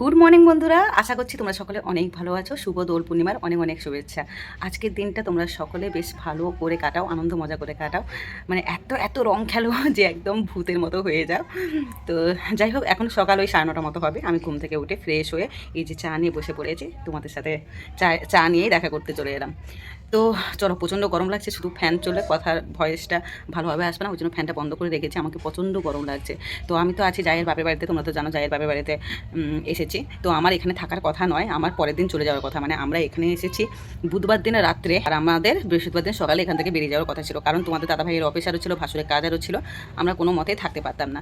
Good morning বন্ধুরা। আশা করছি তোমরা সকলে অনেক ভালো আছো। শুভ দোল পূর্ণিমার অনেক অনেক শুভেচ্ছা। আজকের দিনটা তোমরা সকলে বেশ ভালো করে কাটাও, আনন্দ মজা করে কাটাও। মানে এত এত রং খেলো যে একদম ভূতের মতো হয়ে যাও। তো যাই হোক, এখন সকাল ওই সাড়ে নটার মতো হবে। আমি ঘুম থেকে উঠে ফ্রেশ হয়ে এই যে চা নিয়ে বসে পড়েছি। তোমাদের সাথে চা চা নিয়েই দেখা করতে চলে এলাম। তো চলো, প্রচণ্ড গরম লাগছে, শুধু ফ্যান চলে, কথার ভয়েসটা ভালোভাবে আসবে না, ওই জন্য ফ্যানটা বন্ধ করে রেখেছি, আমাকে প্রচণ্ড গরম লাগছে। তো আমি তো আছি জায়ের বাপের বাড়িতে, তোমরা তো জানো জায়ের বাপের বাড়িতে এসেছি। তো আমার এখানে থাকার কথা নয়, আমার পরের দিন চলে যাওয়ার কথা মানে আমরা এখানে এসেছি বুধবার দিনে রাত্রে, আর আমাদের বৃহস্পতিবার দিন সকালে এখান থেকে বেরিয়ে যাওয়ার কথা ছিল, কারণ তোমাদের দাদা ভাইয়ের অফিসারও ছিল, ভাসুরের কাজারও ছিল, আমরা কোনো মতেই থাকতে পারতাম না।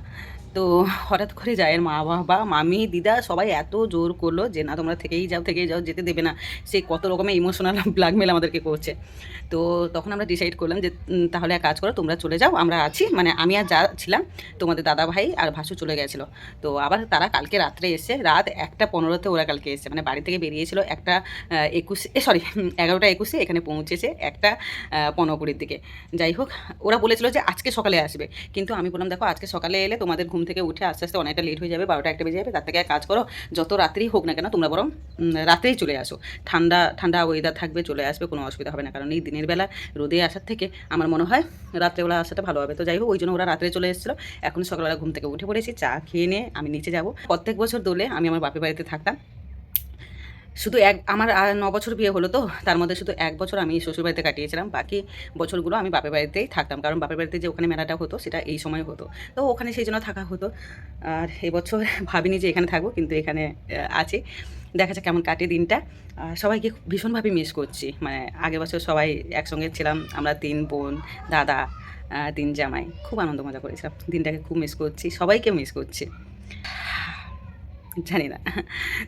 তো হঠাৎ করে জায়ের মা বাবা, মামি, দিদা সবাই এত জোর করল যে, না, তোমরা থেকেই যাও থেকেই যাও, যেতে দেবে না। সে কত রকমের ইমোশনাল ব্ল্যাকমেল আমাদেরকে করছে তো তখন আমরা ডিসাইড করলাম যে তাহলে এক কাজ করো, তোমরা চলে যাও, আমরা আছি। মানে আমি আর যা ছিলাম, তোমাদের দাদা ভাই আর ভাসু চলে গেছিল। তো আবার তারা কালকে রাত্রে এসে, রাত একটা পনেরোতে ওরা কালকে এসে মানে বাড়ি থেকে বেরিয়েছিল একটা একুশে সরি এগারোটা একুশে এখানে পৌঁছেছে একটা পনেরো কুড়ির দিকে। যাই হোক, ওরা বলেছিল যে, আজকে সকালে আসবে। কিন্তু আমি বললাম, দেখো, আজকে সকালে এলে তোমাদের ঘুম থেকে উঠে আস্তে আস্তে অনেকটা লেট হয়ে যাবে, বারোটা একটা বেজে যাবে। তার থেকে কাজ করো, যত রাত্রি হোক না কেন, তোমরা বরং রাত্রেই চলে আসো। ঠান্ডা ঠান্ডা ওয়েদার থাকবে, চলে আসবে, কোনো অসুবিধা হবে না। কারণ এই দিনের বেলা রোদে আসার থেকে আমার মনে হয় রাত্রেবেলা আসাটা ভালো হবে। তো যাই হোক, ওই জন্য ওরা রাত্রে চলে এসেছিল। এখন সকালবেলা ঘুম থেকে উঠে পড়েছি, চা খেয়ে নিয়ে আমি নিচে যাব। প্রত্যেক বছর দোলে আমি আমার বাপের বাড়িতে থাকতাম। শুধু এক, আমার ন বছর বিয়ে হলো তো, তার মধ্যে শুধু এক বছর আমি শ্বশুর বাড়িতে কাটিয়েছিলাম। বাকি বছরগুলো আমি বাপের বাড়িতেই থাকতাম। কারণ বাপের বাড়িতে যে ওখানে মেলাটা হতো, সেটা এই সময় হতো। তো ওখানে সেই জন্য থাকা হতো। আর এবছর ভাবিনি যে এখানে থাকব, কিন্তু এখানে আছি। দেখা যাক কেমন কাটে দিনটা। সবাইকে ভীষণভাবে মিস করছি। মানে আগের বছর সবাই একসঙ্গে ছিলাম, আমরা তিন বোন, দাদা তিন জামাই। খুব আনন্দ মজা করেছিলাম। দিনটাকে খুব মিস করছি, সবাইকে মিস করছি। জানি না।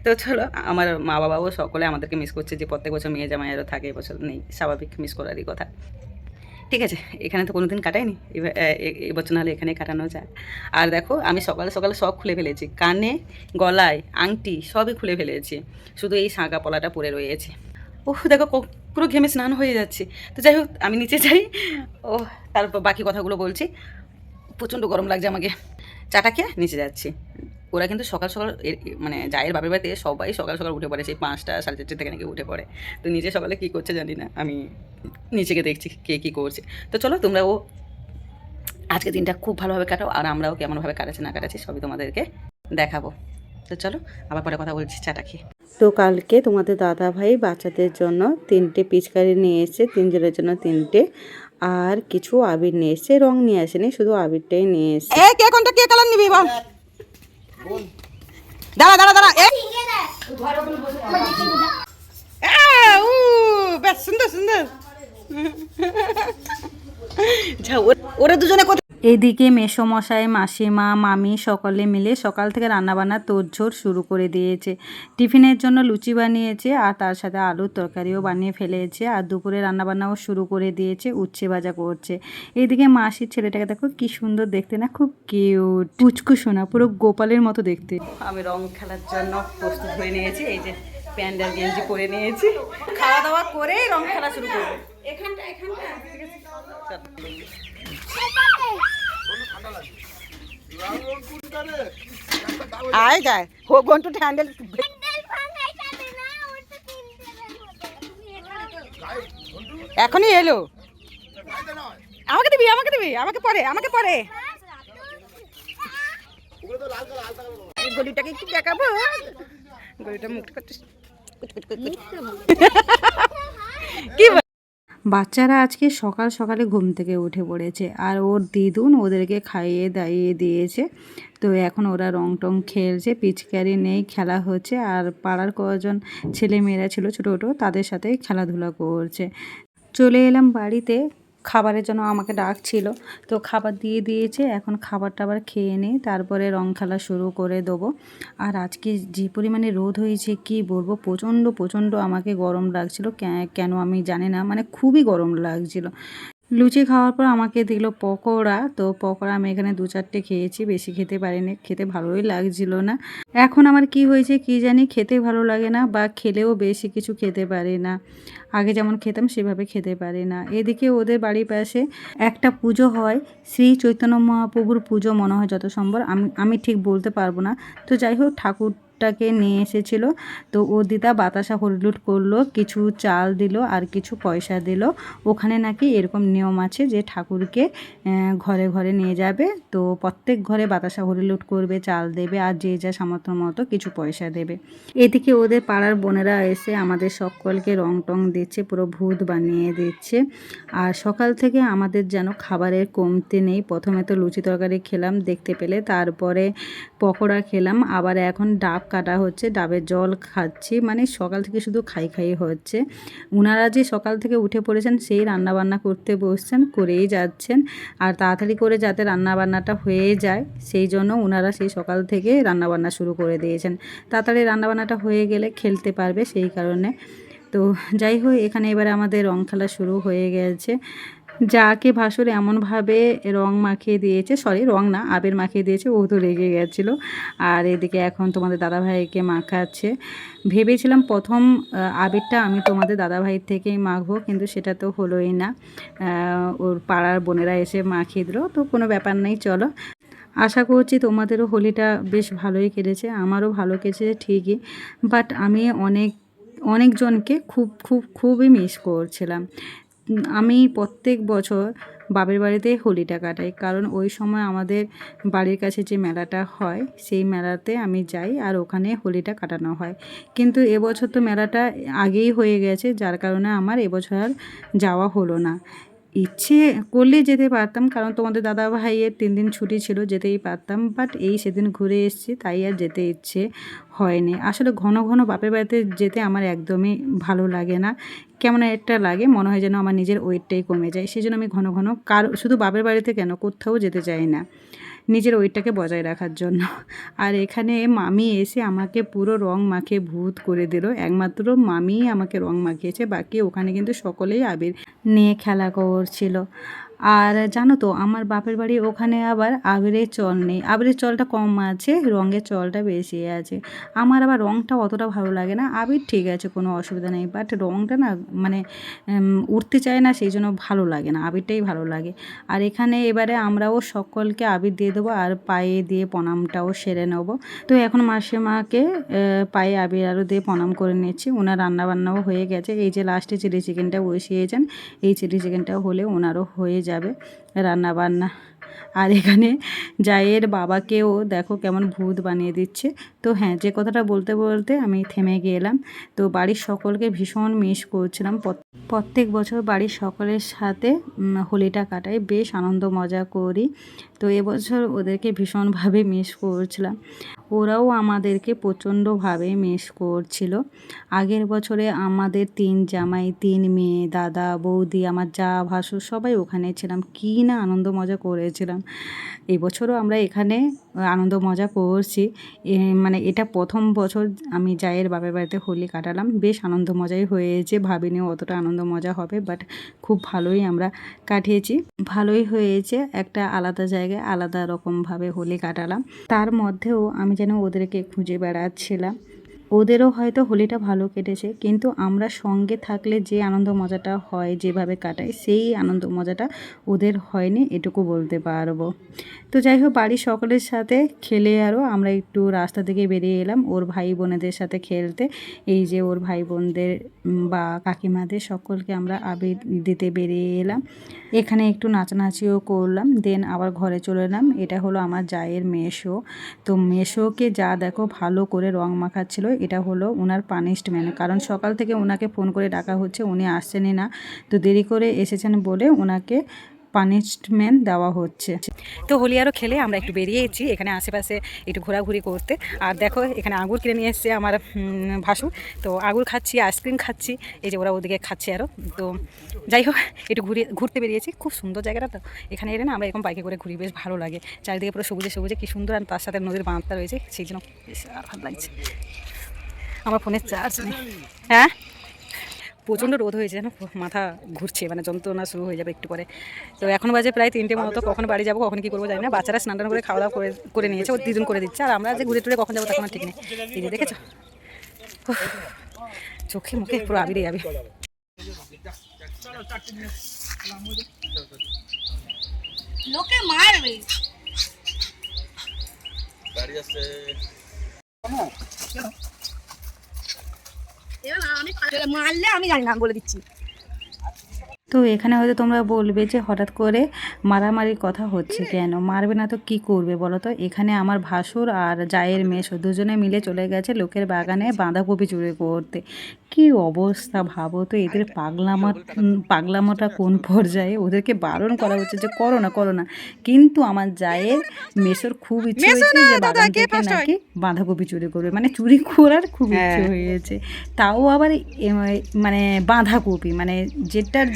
তো চলো, আমার মা বাবাও সকলে আমাদেরকে মিস করছে যে প্রত্যেক বছর মেয়ে জামাইয়েরও থাকে এবছর নেই। স্বাভাবিক মিস করারই কথা। ঠিক আছে, এখানে তো কোনোদিন কাটাইনি এবছর নাহলে এখানে কাটানো যায়। আর দেখো, আমি সকালে সকালে সব খুলে ফেলেছি, কানে, গলায়, আংটি, সবই খুলে ফেলেছি, শুধু এই সাঁকা পলাটা পরে রয়েছে। ও দেখো পুরো ঘেমে স্নান হয়ে যাচ্ছে। তো যাই হোক, আমি নিচে যাই ও তারপর বাকি কথাগুলো বলছি। প্রচণ্ড গরম লাগছে আমাকে। চাটা খেয়ে নিচে যাচ্ছি। ওরা কিন্তু সকাল সকাল মানে জায়ের বাপের বাড়িতে সবাই সকাল সকাল উঠে পড়ে সেই পাঁচটা সাড়ে চারটে থেকে নাকি উঠে পড়ে। তো নিজে সকালে কী করছে জানি না আমি নিজেকে দেখছি কে কী করছে। তো চলো তোমরা ও আজকে দিনটা খুব ভালোভাবে কাটাও আর আমরাও কেমনভাবে কাটাচ্ছি না কাটাচ্ছি সবই তোমাদেরকে দেখাবো। তো চলো আবার পরে কথা বলছি চাটা খেয়ে। তো কালকে তোমাদের দাদা ভাই বাচ্চাদের জন্য তিনটে পিচকারি নিয়ে এসছে তিনজনের জন্য তিনটে। আর কিছু আবির নিয়ে এসছে রং নিয়ে আসেনি শুধু আবিরটাই নিয়ে এসছে। কে কোনটা কে কালার নিবি বল? দাঁড়া দাঁড়া দাঁড়া। এ আ, উ, বেশ সুন্দর সুন্দর। যা ওরা দুজনে কোথায়? এদিকে মেসোমশাই মাসিমা মামি সকলে মিলে সকাল থেকে রান্নাবান্না তোড়ঝোড় শুরু করে দিয়েছে। টিফিনের জন্য লুচি বানিয়েছে আর তার সাথে আলুর তরকারিও বানিয়ে ফেলেছে আর দুপুরে রান্নাবান্নাও শুরু করে দিয়েছে উচ্ছে ভাজা করছে। এদিকে মাসির ছেলেটাকে দেখো কি সুন্দর দেখতে না খুব কিউট। পুচকু সোনা পুরো গোপালের মতো দেখতে। আমি রং খেলার জন্য প্রস্তুত হয়ে নিয়েছি এই যে প্যান্ট আর গেঞ্জি পরে নিয়েছি। খাওয়া দাওয়া করে রং খেলা শুরু করব। এখানটা এখানটা। আয় যায় হো গন্টু হ্যান্ডেল এখনই এলো। আমাকে দিবি আমাকে দিবি, আমাকে পরে আমাকে পরে। গলিটাকে একটু দেখাবো? গলিটা মুখটা করতে কি বাচ্চারা আজকে সকাল সকালে ঘুম থেকে উঠে পড়েছে আর ওর দিদুন ওদেরকে খাইয়ে দাইয়ে দিয়েছে। তো এখন ওরা রং টং খেলছে, পিচকারি নেই, খেলা হচ্ছে আর পাড়ার কজন ছেলে মেয়েরা ছিল, ছোটো ছোটো, তাদের সাথে খেলাধুলা করছে। চলে এলাম বাড়িতে। খাবারের জন্য আমাকে ডাকছিল। তো খাবার দিয়ে দিয়েছে, এখন খাবার টাবার খেয়ে নিই। তারপরে রং খেলা শুরু করে দেবো। আর আজকে যে পরিমাণে রোদ হয়েছে, কি বলব? প্রচণ্ড প্রচণ্ড আমাকে গরম লাগছিল। কেন আমি জানি না। মানে খুবই গরম লাগছিল। লুচি খাওয়ার পর আমাকে দিল পকোড়া। তো পকোড়া আমি এখানে দু চারটে খেয়েছি, বেশি খেতে পারিনি। খেতে ভালোই লাগছিল না। এখন আমার কি হয়েছে কি জানি খেতে ভালো লাগে না বা খেলেও বেশি কিছু খেতে পারি না। আগে যেমন খেতাম সেভাবে খেতে পারি না। এদিকে ওদের বাড়ির পাশে একটা পুজো হয়। শ্রী চৈতন্য মহাপ্রভুর পুজো মনে হয় যত সম্ভব। আমি আমি ঠিক বলতে পারব না। তো যাই হোক ঠাকুরটাকে নিয়ে এসেছিল। তো ও দিদা বাতাসা হলুদ করল, কিছু চাল দিল আর কিছু পয়সা দিল। ওখানে নাকি এরকম নিয়ম আছে যে ঠাকুরকে ঘরে ঘরে নিয়ে যাবে। তো প্রত্যেক ঘরে বাতাসা হরিলুট করবে, চাল দেবে আর যে যা সামর্থ্য মতো কিছু পয়সা দেবে। এদিকে ওদের পাড়ার বোনেরা এসে আমাদের সকলকে রং টং দিচ্ছে, পুরো ভূত বানিয়ে দিচ্ছে। আর সকাল থেকে আমাদের যেন খাবারের কমতি নেই। প্রথমে তো লুচি তরকারি খেলাম, দেখতে পেলে। তারপরে পকোড়া খেলাম, আবার এখন ডাব কাটা হচ্ছে, ডাবের জল খাচ্ছি মানে সকাল থেকে শুধু খাই খাই হচ্ছে। উনারা যে সকাল থেকে উঠে পড়েছেন, সেই রান্না বান্না করতে বসছেন, করেই যাচ্ছেন, আর তাড়াতাড়ি করে যাতে রান্না বান্নাটা হয়ে যায়, সেই জন্য ওনারা সেই সকাল থেকে রান্না বান্না শুরু করে দিয়েছেন। তাড়াতাড়ি রান্না বান্নাটা হয়ে গেলে খেলতে পারবে সেই কারণে। তো যাই হোক, এখানে এবারে আমাদের রং খেলা শুরু হয়ে গেছে। যাকে ভাসুর এমনভাবে রং মাখিয়ে দিয়েছে সরি রং না আবির মাখিয়ে দিয়েছে, ও তো রেগে গেছিল। আর এদিকে এখন তোমাদের দাদাভাইকে মাখাচ্ছে। ভেবেছিলাম প্রথম আবিরটা আমি তোমাদের দাদাভাইয়ের থেকেই মাখবো, কিন্তু সেটা তো হলোই না। ওর পাড়ার বোনেরা এসে মাখিয়ে দিল, তো কোনো ব্যাপার নেই, চলো। আশা করছি তোমাদেরও হোলিটা বেশ ভালোই কেটেছে, আমারও ভালো কেটেছে ঠিকই বাট আমি অনেক, অনেকজনকে খুব খুব, খুবই মিস করছিলাম। আমি প্রত্যেক বছর বাপের বাড়িতে হোলিটা কাটাই। কারণ ওই সময় আমাদের বাড়ির কাছে যে মেলাটা হয়, সেই মেলাতে আমি যাই আর ওখানে হোলিটা কাটানো হয়। কিন্তু এবছর তো মেলাটা আগেই হয়ে গেছে, যার কারণে আমার এবছর আর যাওয়া হলো না। ইচ্ছে করলে যেতে পারতাম, কারণ তোমাদের দাদা ভাইয়ের তিন দিন ছুটি ছিল, যেতেই পারতাম। বাট এই সেদিন ঘুরে এসেছি, তাই আর যেতে ইচ্ছে হয়নি। আসলে ঘন ঘন বাপের বাড়িতে যেতে আমার একদমই ভালো লাগে না। কেমন একটা লাগে, মনে হয় যেন আমার নিজের ওয়েটটাই কমে যায়। সেই জন্য আমি ঘন ঘন কার, শুধু বাপের বাড়িতে কেন, কোথাও যেতে চাই না। নিজের ওইটাকে বজায় রাখার জন্য। আর এখানে মামি এসে আমাকে পুরো রং মাখে ভূত করে দিল। একমাত্র মামিই আমাকে রং মাখিয়েছে, বাকি ওখানে কিন্তু সকলেই আবির। নিয়ে খেলা করছিল। আর জানো তো, আমার বাপের বাড়ি ওখানে আবার আবিরের চল নেই। আবিরের চলটা কম আছে, রঙের চলটা বেশি আছে। আমার আবার রঙটা অতটা ভালো লাগে না। আবির ঠিক আছে, কোনো অসুবিধা নেই। বাট রঙটা না মানে উঠতে চায় না, সেই জন্য ভালো লাগে না। আবিরটাই ভালো লাগে। আর এখানে এবারে আমরাও সকলকে আবির দিয়ে দেবো আর পায়ে দিয়ে প্রণামটাও সেরে নেব। তো এখন মাসে মাকে পায়ে আবির আরও দিয়ে প্রণাম করে নিচ্ছি। ওনার রান্নাবান্নাও হয়ে গেছে। এই যে লাস্টে চিলি চিকেনটা বসিয়েছেন, এই চিলি চিকেনটা হলে ওনারও হয়ে যাবে রান্না বান্না আর এখানে জায়ের বাবাকেও দেখো কেমন ভূত বানিয়ে দিচ্ছে। তো হ্যাঁ যে কথাটা বলতে বলতে আমি থেমে গেলাম। তো বাড়ির সকলকে ভীষণ মিস করছিলাম। প্রত্যেক বছর বাড়ির সকলের সাথে হোলিটা কাটাই। বেশ আনন্দ মজা করি। তো এবছর ওদেরকে ভীষণভাবে মিস করছিলাম। ওরাও আমাদেরকে প্রচণ্ডভাবে মিস করছিল। আগের বছরে আমাদের তিন জামাই, তিন মেয়ে, দাদা, বৌদি, আমার যা ভাসুর, সবাই ওখানে ছিলাম। কী না আনন্দ মজা করেছিলাম। এবছরও আমরা এখানে আনন্দ মজা করছি। মানে এটা প্রথম বছর আমি জায়ের বাপের বাড়িতে হোলি কাটালাম। বেশ আনন্দ মজাই হয়েছে, ভাবিনি অতটা আনন্দ মজা হবে বাট খুব ভালোই আমরা কাটিয়েছি। ভালোই হয়েছে, একটা আলাদা জায়গায় আলাদা রকমভাবে হোলি কাটালাম। তার মধ্যেও আমি যেন ওদেরকে খুঁজে বেড়াচ্ছিলাম। ওদেরও হয়তো হোলিটা ভালো কেটেছে, কিন্তু আমরা সঙ্গে থাকলে যে আনন্দ মজাটা হয়, যেভাবে কাটাই, সেই আনন্দ মজাটা ওদের হয়নি, এটুকু বলতে পারব। তো যাই হোক, বাড়ির সকলের সাথে খেলে আরও আমরা একটু রাস্তা থেকে বেরিয়ে এলাম, ওর ভাই বোনেদের সাথে খেলতে। এই যে ওর ভাই বোনদের বা কাকিমাদের সকলকে আমরা আবির দিতে বেরিয়ে এলাম। এখানে একটু নাচানাচিও করলাম, দেন আবার ঘরে চলে এলাম। এটা হলো আমার জায়ের মেশো তো মেশোকে যা দেখো ভালো করে রং মাখাচ্ছিল এটা হলো ওনার পানিশমেন্ট কারণ সকাল থেকে ওনাকে ফোন করে ডাকা হচ্ছে, উনি আসছেনই না। তো দেরি করে এসেছেন বলে ওনাকে পানিশমেন্ট দেওয়া হচ্ছে। তো হোলি আরও খেলে আমরা একটু বেরিয়েছি, এখানে আশেপাশে একটু ঘোরাঘুরি করতে। আর দেখো, এখানে আঙুর কিনে নিয়ে এসছে আমার ভাসু তো আঙুর খাচ্ছি আইসক্রিম খাচ্ছি, এই যে ওরা ওদিকে খাচ্ছে আরও তো যাই হোক, একটু ঘুরে, ঘুরতে বেরিয়েছি। খুব সুন্দর জায়গাটা তো। এখানে এলে না আমরা এরকম বাইকে করে ঘুরি, বেশ ভালো লাগে। চারিদিকে পুরো সবুজে সবুজে, কি সুন্দর আর তার সাথে নদীর বাঁধটা রয়েছে, সেই জন্য বেশ আর ভালো লাগছে। আমার ফোনের চার্জ নেই। হ্যাঁ? প্রচণ্ড রোদ হয়েছে জানো মাথা ঘুরছে মানে যন্ত্রণা শুরু হয়ে যাবে একটু পরে। তো এখন বাজে প্রায় তিনটে মতো কখন বাড়ি যাব কখন কী করব জানি না। বাচ্চারা স্নান টান করে খাওয়া দাওয়া করে করে নিয়েছে ও দুজন করে দিচ্ছে। আর আমরা যে ঘুরে টুরে কখন যাব তখন ঠিক নেই। এই যে দেখেছ চোখে মুখে পুরো আবিরে যাবে লোকে মারবে গাড়ি মারলে আমি জানি না বলে দিচ্ছি। তো এখানে হয়তো তোমরা বলবে যে হঠাৎ করে মারামারির কথা হচ্ছে কেন? মারবে না তো কি করবে বলো তো? এখানে আমার ভাসুর আর জায়ের মেয়ে দুজনে মিলে চলে গেছে লোকের বাগানে বাঁধাকপি চুরি করতে। কি অবস্থা ভাবো তো? এদের পাগলামা উম, পাগলামোটা কোন পর্যায়ে? ওদেরকে বারণ করা হচ্ছে যে করো না করো না। কিন্তু আমার জায়ের মেশোর খুব ইচ্ছে হয়েছে যে বাগান থেকে নাকি বাঁধাকপি চুরি করবে। মানে চুরি করার খুব ইচ্ছে হয়েছে। তাও আবার মানে বাঁধাকপি মানে যেটার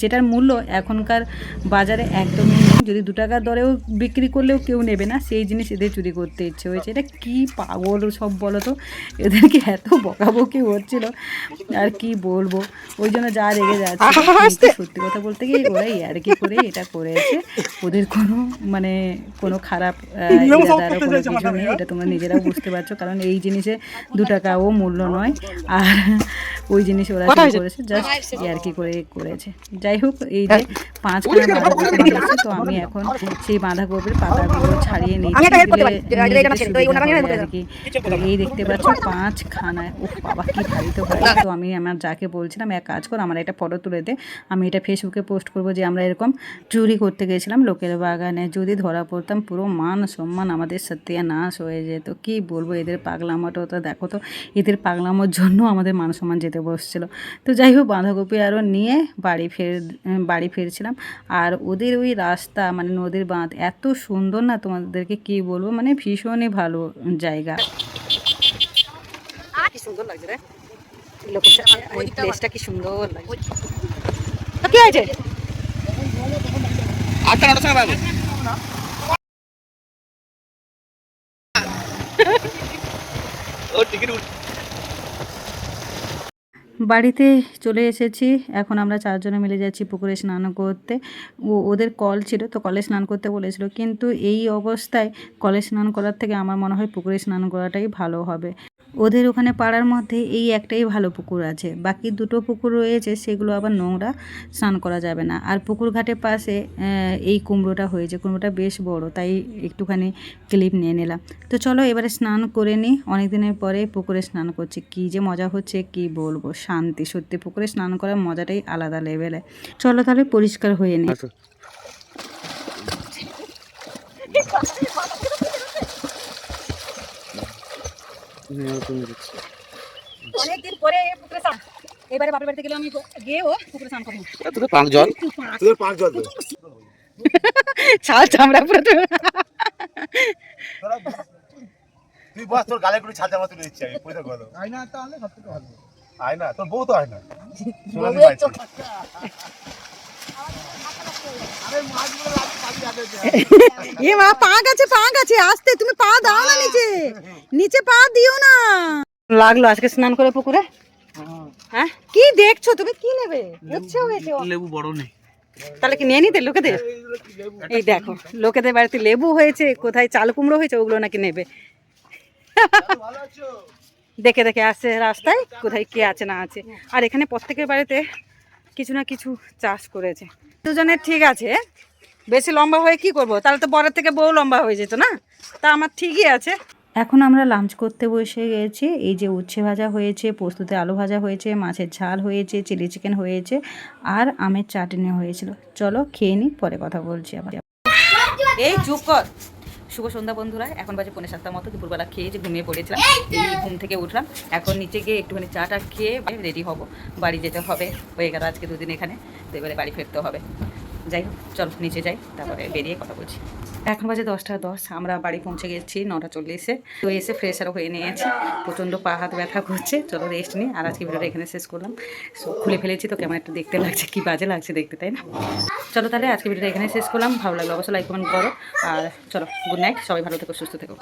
যেটার মূল্য এখনকার বাজারে একদমই নেই। যদি দু টাকার দরেও বিক্রি করলেও কেউ নেবে না সেই জিনিস এদের চুরি করতে ইচ্ছে হয়েছে। এটা কি পাগল সব বলো তো? এদেরকে এত বকাবকি হচ্ছিল। আর কি বলব? ওই জন্য যা রেগে যাচ্ছে সত্যি কথা বলতে কি ওরা ইয়ার্কি করে এটা করেছে। ওদের কোনো মানে কোনো খারাপ আহ, কোনো কিছু নেই এটা তোমরা নিজেরাও বুঝতে পারছ কারণ এই জিনিসে দু টাকাও মূল্য নয়। আর ওই জিনিস ওরা করেছে জাস্ট ইয়ার্কি করে করেছে। যাই হোক এই যে পাঁচখানা বাঁধাকপি নিয়েছে তো আমি এখন সেই বাঁধাকপির পাতাগুলো ছাড়িয়ে help আর কি। এই দেখতে পাচ্ছ পাঁচ খানায় ও বাবা কি ভারী তো ভারী তো আমি আমার যাকে বলছিলাম এক কাজ কর আমার একটা ফটো তুলে দে। আমি এটা ফেসবুকে পোস্ট করব যে আমরা এরকম চুরি করতে গেছিলাম লোকের বাগানে। যদি ধরা পড়তাম পুরো মান সম্মান আমাদের সত্যানাশ হয়ে যেত। কি বলব এদের পাগলামোটা তো দেখো তো এদের পাগলামোর জন্য আমাদের মান সম্মান যেতে বসছিল। তো যাই হোক বাঁধাকপি আরও নিয়ে বাড়ি ফের বাড়ি ফিরছিলাম। আর ওদের ওই রাস্তা মানে নদীর বাঁধ এত সুন্দর না তোমাদেরকে কি বলব মানে ভীষণই ভালো জায়গা। কি সুন্দর লাগছে রে। প্লেসটা কি সুন্দর কি হয়েছে? আটটা নটার সময় পাবো ও টিকিট বাড়িতে চলে এসেছি। এখন আমরা চারজনে মিলে যাচ্ছি পুকুরে স্নান করতে। ও ওদের কল ছিল তো কলে স্নান করতে বলেছিল। কিন্তু এই অবস্থায় কলে স্নান করার থেকে আমার মনে হয় পুকুরে স্নান করাটাই ভালো হবে। ওদের ওখানে পাড়ার মধ্যে এই একটাই ভালো পুকুর আছে। বাকি দুটো পুকুর রয়েছে সেগুলো আবার নোংরা স্নান করা যাবে না। আর পুকুর ঘাটের পাশে এই কুমড়োটা হয়েছে। কুমড়োটা বেশ বড় তাই একটুখানি ক্লিপ নিয়ে নিলাম। তো চলো এবারে স্নান করে নিই অনেক দিনের পরে পুকুরে স্নান করছি। কী যে মজা হচ্ছে কি বলব? শান্তি সত্যি পুকুরে স্নান করার মজাটাই আলাদা লেভেলে। চলো তাহলে পরিষ্কার হয়ে নিই অনেকদিন পরে পুকুরে স্নান। এবারে বাপের বাড়িতে গেলে আমি গিয়ে ও পুকুরে স্নান করব। তোদের পাঁচ জল? তোদের পাঁচ জল ছাল চামড়া পুরো তুই বস তোর গালে করে ছাল জামা তুলে দিচ্ছি আমি পয়সা গেল আয়না তাহলে সব থেকে ভালো। আয়না তোর বউ তো আয়না। এ মা পা গেছে পা গেছে আসতে তুমি পা দাও না নিচে। নিচে পা দিও না। লাগল আজকে স্নান করে পুকুরে? হ্যাঁ? কি দেখছ? তুমি কি নেবে? ইচ্ছে হয়েছে। লেবু বড় নেই। তাহলে কি নিয়ে নিতে লোকেদের? এই দেখো লোকেদের বাড়িতে লেবু হয়েছে কোথায় চাল কুমড়ো হয়েছে ওগুলো নাকি নেবে। দেখে দেখে আসছে রাস্তায় কোথায় কি আছে না আছে। আর এখানে প্রত্যেকের বাড়িতে কিছু না কিছু চাষ করেছে। দুজনের ঠিক আছে। বেশি লম্বা হয়ে কি করব? তাহলে তো বরের থেকে বউ লম্বা হয়ে যেত না? তা আমার ঠিকই আছে। এখন আমরা লাঞ্চ করতে বসে গেছি। এই যে উচ্ছে ভাজা হয়েছে পোস্ততে আলু ভাজা হয়েছে মাছের ঝাল হয়েছে চিলি চিকেন হয়েছে আর আমের চাটনি হয়েছিল। চলো খেয়ে নিই পরে কথা বলছি আবার। এই চুপ কর। শুভ সন্ধ্যা বন্ধুরা এখন বাজে পনেরো সাতটার মতো দুপুরবেলা খেয়ে যে ঘুমিয়ে পড়েছিলাম এই ঘুম থেকে উঠলাম এখন নিচে গিয়ে একটুখানি চাটা খেয়ে রেডি হব বাড়ি যেতে হবে হয়ে গেল আজকে দুদিন এখানে তো এবারে বাড়ি ফিরতে হবে। যাই হোক চল নিচে যাই তারপরে বেরিয়ে কথা বলছি। এখন বাজে দশটা দশ, আমরা বাড়ি পৌঁছে গেছি নটা চল্লিশে। তো এসে ফ্রেশ আরও হয়ে নিয়েছি, প্রচণ্ড পা হাত ব্যথা করছে। চলো রেস্ট নিই, আর আজকে ভিডিওটা এখানে শেষ করলাম। সো খুলে ফেলেছি তো কেমন একটা দেখতে লাগছে, কি বাজে লাগছে দেখতে, তাই না? চলো তাহলে আজকে ভিডিওটা এখানে শেষ করলাম। ভালো লাগল অবশ্যই লাইক কমেন্ট করো। আর চলো গুড নাইট সবাই ভালো থেকো, সুস্থ থেকো।